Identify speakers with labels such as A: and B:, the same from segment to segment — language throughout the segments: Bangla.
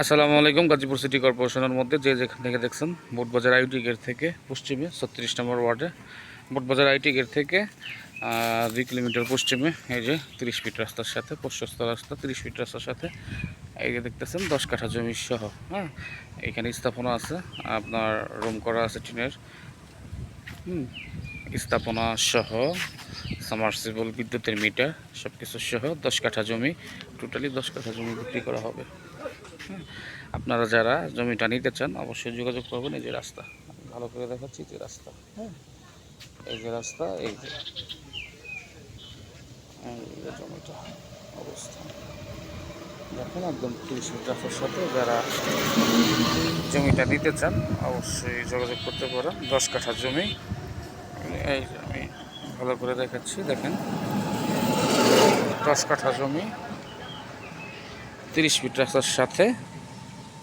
A: আসসালামু আলাইকুম, গাজীপুর সিটি কর্পোরেশনের মধ্যে যে যেখান থেকে দেখছেন, বোটবাজার আইটি গেট থেকে পশ্চিমে, ছত্রিশ নম্বর ওয়ার্ডে। বোটবাজার আইটি গেট থেকে দুই কিলোমিটার পশ্চিমে, এই যে তিরিশ ফিট রাস্তার সাথে, প্রশস্ত রাস্তা, তিরিশ ফিট রাস্তার সাথে, এই যে দেখতেছেন, দশ কাঠা জমি সহ হ্যাঁ? এখানে স্থাপনা আছে, আপনার রুম করা আছে টিনের। স্থাপনা সহ সামারসিবল বিদ্যুতের মিটার সব কিছু সহ দশ কাঠা জমি, টোটালি দশ কাঠা জমি বিক্রি করা হবে। আপনারা যারা জমিটা নিতে চান, অবশ্যই যোগাযোগ করবেন, এই যে রাস্তা। ভালো করে দেখাচ্ছি যে রাস্তা। হ্যাঁ এই যে রাস্তা, এই যে জমিটা অবস্থান দেখেন একদম তিরিশ মিটারের সাথে যারা জমিটা নিতে চান, অবশ্যই যোগাযোগ করতে পারেন। দশ কাঠা জমি। এই আমি ভালো করে দেখাচ্ছি, দেখেন। দশ কাঠা জমি, তিরিশ ফিট রাস্তার সাথে।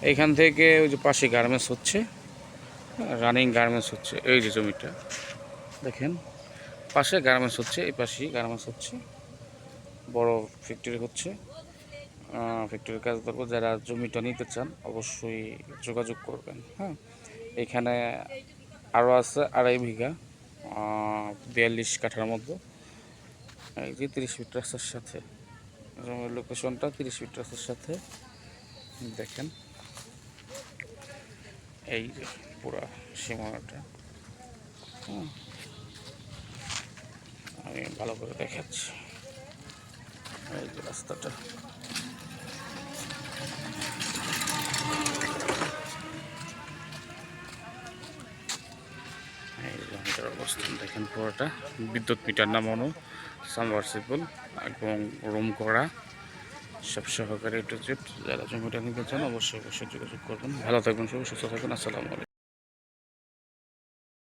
A: এইখান থেকে ওই যে পাশে গার্মেন্টস হচ্ছে রানিং গার্মেন্টস হচ্ছে, এই যে জমিটা। দেখেন, পাশে গার্মেন্টস হচ্ছে, এই পাশেই গার্মেন্টস হচ্ছে। বড় ফ্যাক্টরি হচ্ছে। ফ্যাক্টরির কাজ করব, যারা জমিটা নিতে চান, অবশ্যই যোগাযোগ করবেন হ্যাঁ। এখানে আরও আছে আড়াই বিঘা। বিয়াল্লিশ কাঠার মতো এই যে তিরিশ ফিট রাস্তার সাথে। লোকেশনটা তিরিশ ফিট রাস্তার সাথে। দেখেন। এই যে পুরা সীমানাটা। আমি ভালো করে দেখাচ্ছি। এই যে রাস্তাটা। জমিটার অবস্থান। দেখেন পুরোটা। বিদ্যুৎ মিটার নামানো সাবমার্সিবল এবং রুম করা। সব সহকারে একটু যারা জমিটা নিতে চান অবশ্যই অবশ্যই যোগাযোগ করবেন। ভালো থাকবেন সুস্থ থাকবেন আসসালামু আলাইকুম।